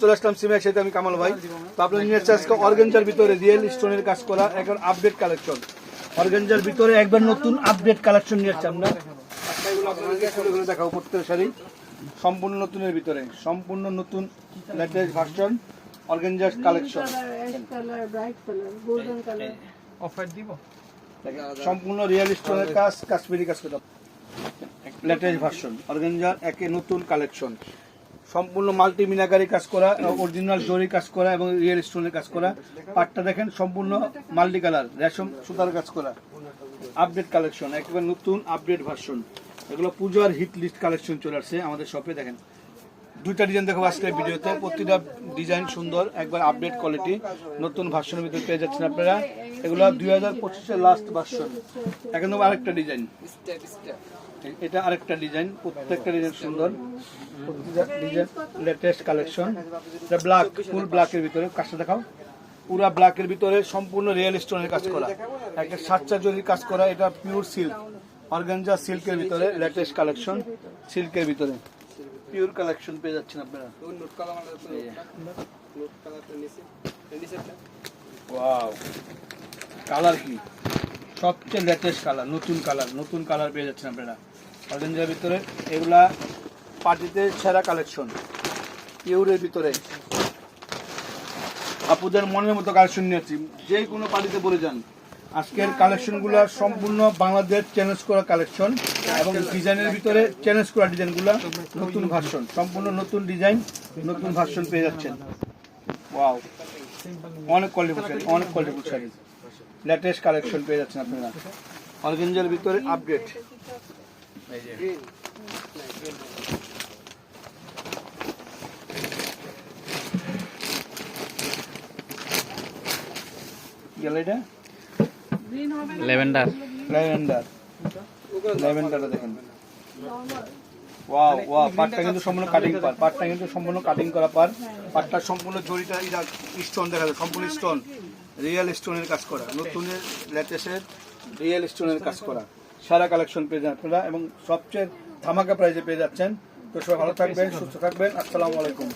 চলে আসলাম সিমের সাথে আমি কামাল ভাই। তো আপনার নিয়ে আজকে অর্গেঞ্জার ভিতরে রিয়েল স্টোনের কাজ করা একবার আপডেট কালেকশন অর্গেঞ্জার ভিতরে একবার নতুন আপডেট কালেকশন নিয়ে এসেছি আমরা। আচ্ছা, দেখাবো প্রত্যেক শাড়ি সম্পূর্ণ নতুনের ভিতরে সম্পূর্ণ নতুন latest version organiser collection ash colour bright colour golden colour offer দিব? সম্পূর্ণ রিয়েল স্টোনের কাজ কাশ্মীরি কাজ করা লেটেস্ট ভার্সন অর্গেঞ্জার একে নতুন কালেকশন সম্পূর্ণ মাল্টি মিনাকারি কাজ করা অরিজিনাল জরি কাজ করা এবং রিয়েল স্টোনের কাজ করা। পাটটা দেখেন সম্পূর্ণ মাল্টি কালার রেশম সুতার কাজ করা। আপডেট কালেকশন একেবারে নতুন আপডেট ভার্সন এগুলো পূজার হিট লিস্ট কালেকশন চলে আসছে আমাদের শপে দেখেন। দুইটা ডিজাইন দেখো আজকের ভিডিওতে। প্রতিটা ডিজাইন সুন্দর একবার আপডেট কোয়ালিটি নতুন ভার্সনের ভিতরে পেয়ে যাচ্ছেন আপনারা। এগুলো দুই হাজার পঁচিশের লাস্ট ভার্সন এখন আরেকটা ডিজাইন এটা আরেকটা ডিজাইন প্রত্যেকটা ডিজাইন সুন্দর। লেটেস্ট কালেকশন এটা ব্ল্যাক ফুল ব্ল্যাকের ভিতরে। কাজটা দেখাও। পুরা ব্ল্যাকের ভিতরে সম্পূর্ণ রিয়েল স্টোনের কাজ করা। একটা সাতচা জরির কাজ করা এটা পিওর সিল্ক অর্গানজা সিল্কের ভিতরে লেটেস্ট কালেকশন সিল্কের ভিতরে। পিওর কালেকশন পেয়ে যাচ্ছেন আপনারা। ওয়াও কালার কি? সবচেয়ে লেটেস্ট কালার নতুন কালার নতুন কালার পেয়ে যাচ্ছেন আপনারা। অর্গেঞ্জার ভিতরে এগুলা পার্টিতে সেরা কালেকশন পিওরের ভিতরে। আপুদের মনের মতো কালেকশন নিয়েছি। যে কোনো পার্টিতে বলে যান। আজকের কালেকশনগুলো সম্পূর্ণ বাংলাদেশ চ্যালেঞ্জ করা কালেকশন এবং ডিজাইনের ভিতরে চ্যালেঞ্জ করা ডিজাইনগুলো নতুন ভার্সন সম্পূর্ণ নতুন ডিজাইন নতুন ভার্সন পেয়ে যাচ্ছেন। ওয়াও অনেক কোয়ালিটি অনেক কোয়ালিটি শাড়ি লেটেস্ট কালেকশন পেয়ে যাচ্ছেন আপনারা। অর্গেঞ্জার ভিতরে আপডেট গেল এটা? ল্যাভেন্ডার ল্যাভেন্ডারটা দেখেন। ওয়াও ওয়াও পাটটা কিন্তু সম্পূর্ণ কাটিং পার পাটটা কিন্তু সম্পূর্ণ কাটিং করা পার পাটটা সম্পূর্ণ জড়িটা স্টোন দেখা যায় সম্পূর্ণ স্টোন রিয়েল স্টোনের কাজ করা লেটেস্টের রিয়েল স্টোনের কাজ করা। সারা কালেকশন পেয়ে যান আপনারা এবং সবচেয়ে ধামাকা প্রাইজে পেয়ে যাচ্ছেন। তো সবাই ভালো থাকবেন সুস্থ থাকবেন। আসসালামু আলাইকুম।